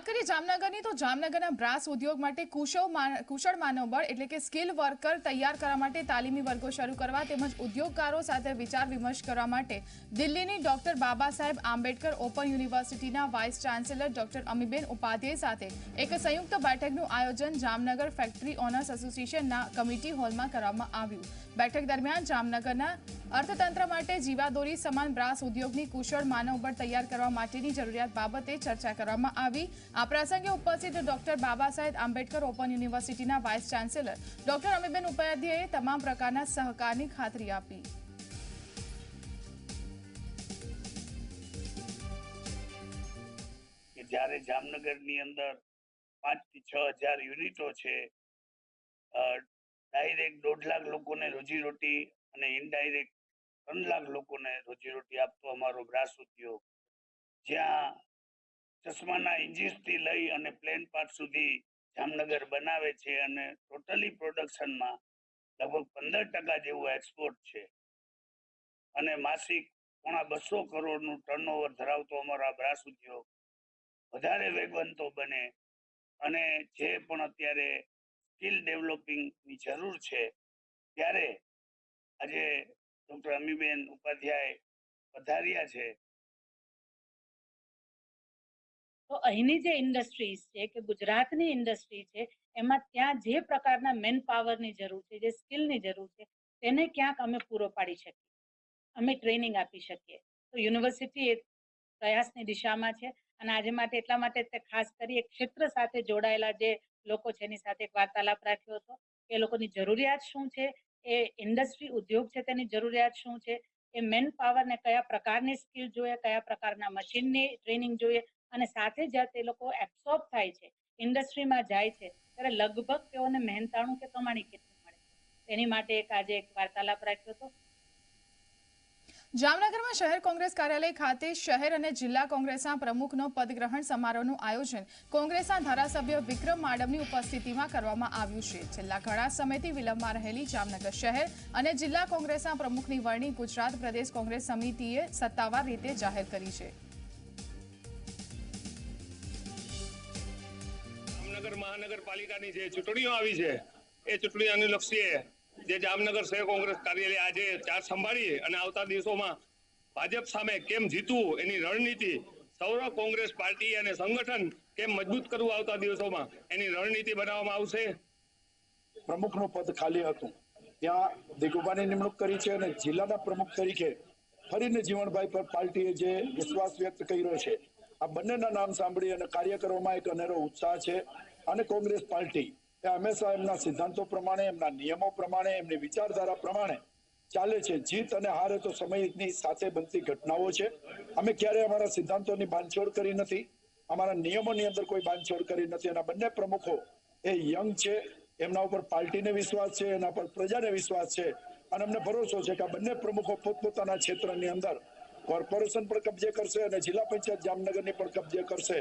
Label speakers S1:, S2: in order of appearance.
S1: વાત કરીએ જામનગરની, તો જામનગરના બ્રાસ ઉદ્યોગ માટે કુશળ કુશળ માનવબળ એટલે કે સ્કિલ વર્કર તૈયાર કરવા માટે તાલીમી વર્ગો શરૂ કરવા તેમજ ઉદ્યોગકારો સાથે વિચાર વિમર્શ કરવા માટે દિલ્હીની ડોક્ટર બાબા સાહેબ આંબેડકર ઓપન યુનિવર્સિટીના vice chancellor doctor Amiben Upadhyay સાથે એક સંયુક્ત બેઠકનું આયોજન જામનગર ફેક્ટરી ઓનર્સ એસોસિએશનના કમિટી હોલમાં કરવામાં આવ્યું. બેઠક દરમિયાન જામનગરના અર્થતંત્ર માટે જીવાદોરી સમાન બ્રાસ ઉદ્યોગની કુશળ માનવબળ તૈયાર કરવા માટેની જરૂરિયાત બાબતે ચર્ચા કરવામાં આવી. આ પ્રસંગે ઉપસ્થિત ડોક્ટર બાબા સાહેબ આંબેડકર ઓપન યુનિવર્સિટીના વાઇસ ચાન્સેલર ડોક્ટર અમીબેન ઉપાધ્યાયે તમામ પ્રકારના સહકારની ખાતરી આપી.
S2: જ્યારે જામનગરની અંદર પાંચથી છ હજાર યુનિટો છે ડાયરેક્ટ દોઢ લાખ લોકોને રોજીરોટી અને ઇનડાયરેક્ટ ત્રણ લાખ લોકોને રોજીરોટી આપતો અમારો બ્રાસ ઉદ્યોગ. જ્યાં ચશ્માના ઇન્જીસથી લઈ અને પ્લેન પાર્ટ સુધી જામનગર બનાવે છે અને ટોટલી પ્રોડક્શનમાં લગભગ પંદર ટકા જેવું એક્સપોર્ટ છે. અને માસિક પોણા બસો કરોડનું ટર્નઓવર ધરાવતો અમારો આ બ્રાસ ઉદ્યોગ વધારે વેગવંતો બને અને જે પણ અત્યારે સ્કિલ ડેવલપિંગની જરૂર છે, ત્યારે આજે ડોક્ટર અમીબેન ઉપાધ્યાય પધાર્યા છે.
S3: તો અહીંની જે ઇન્ડસ્ટ્રીઝ છે કે ગુજરાતની ઇન્ડસ્ટ્રી છે, એમાં ત્યાં જે પ્રકારના મેન પાવરની જરૂર છે, જે સ્કિલની જરૂર છે, તેને ક્યાંક અમે પૂરો પાડી શકીએ. અમે ટ્રેનિંગ આપી શકીએ. તો યુનિવર્સિટી એ પ્રયાસની દિશામાં છે અને આજે માટે એટલા માટે ખાસ કરી ક્ષેત્ર સાથે જોડાયેલા જે લોકો છે, એની સાથે વાર્તાલાપ રાખ્યો હતો. એ લોકોની જરૂરિયાત શું છે? એ ઇન્ડસ્ટ્રી ઉદ્યોગ છે તેની જરૂરિયાત શું છે? એ મેન પાવરને કયા પ્રકારની સ્કિલ જોઈએ, કયા પ્રકારના મશીનની ટ્રેનિંગ જોઈએ અને સાથે જ્યારે તે લોકો એબ્સોર્બ થાય છે, ઇન્ડસ્ટ્રીમાં જાય છે. ત્યારે લગભગ તેઓને મહેનતાણું કે કમાણી કેટલી મળે? એની માટે એક આજે એક વાર્તાલાપ રાખ્યો હતો.
S1: જામનગરમાં શહેર કોંગ્રેસ કાર્યાલય ખાતે શહેર અને જિલ્લા કોંગ્રેસના પ્રમુખનો પદગ્રહણ સમારોહનું આયોજન કોંગ્રેસના ધારાસભ્ય વિક્રમ માડમની ઉપસ્થિતિમાં કરવામાં આવ્યું છે. છેલ્લા ઘણા સમયથી વિલંબમાં રહેલી જામનગર શહેર અને જિલ્લા કોંગ્રેસના પ્રમુખની વરણી ગુજરાત પ્રદેશ કોંગ્રેસ સમિતિએ સત્તાવાર રીતે જાહેર કરી છે.
S4: જામનગર મહાનગરપાલિકાની જે ચૂંટણીઓ આવી છે, એ ચૂંટણી અનુલક્ષીએ જે જામનગર શહેર કોંગ્રેસ કાર્યાલય આજે ચાર સંભાળીએ અને આવતા દિવસોમાં ભાજપ સામે કેમ જીતવું એની રણનીતિ સૌરવ કોંગ્રેસ પાર્ટી અને સંગઠન કેમ મજબૂત કરવું આવતા દિવસોમાં એની રણનીતિ બનાવવામાં આવશે?
S5: પ્રમુખનું પદ ખાલી હતું. ત્યાં દિગુબાની નિમણૂક કરી છે અને જિલ્લાના પ્રમુખ તરીકે ફરીને જીવણભાઈ પર પાર્ટીએ જે વિશ્વાસ વ્યક્ત કર્યો છે, આ બંનેના નામ સાંભળી અને કાર્યકરોમાં એક અનેરો ઉત્સાહ છે અને કોંગ્રેસ પાર્ટી હંમેશા એમના સિદ્ધાંતો પ્રમાણે, એમના નિયમો પ્રમાણે, એમની વિચારધારા પ્રમાણે ચાલે છે. જીત અને હાર તો સમયની સાથે બનતી ઘટનાઓ છે. અમે ક્યારેય અમારા સિદ્ધાંતોની બાંધછોડ કરી નથી. અમારા નિયમોની અંદર કોઈ બાંધછોડ કરી નથી. અને બંને પ્રમુખો એ યંગ છે, એમના ઉપર પાર્ટીને વિશ્વાસ છે, એના પર પ્રજાને વિશ્વાસ છે. અને અમને ભરોસો છે કે આ બંને પ્રમુખો પોતપોતાના ક્ષેત્રની અંદર કોર્પોરેશન પર કબજે કરશે અને જિલ્લા પંચાયત જામનગરની પણ કબજે કરશે.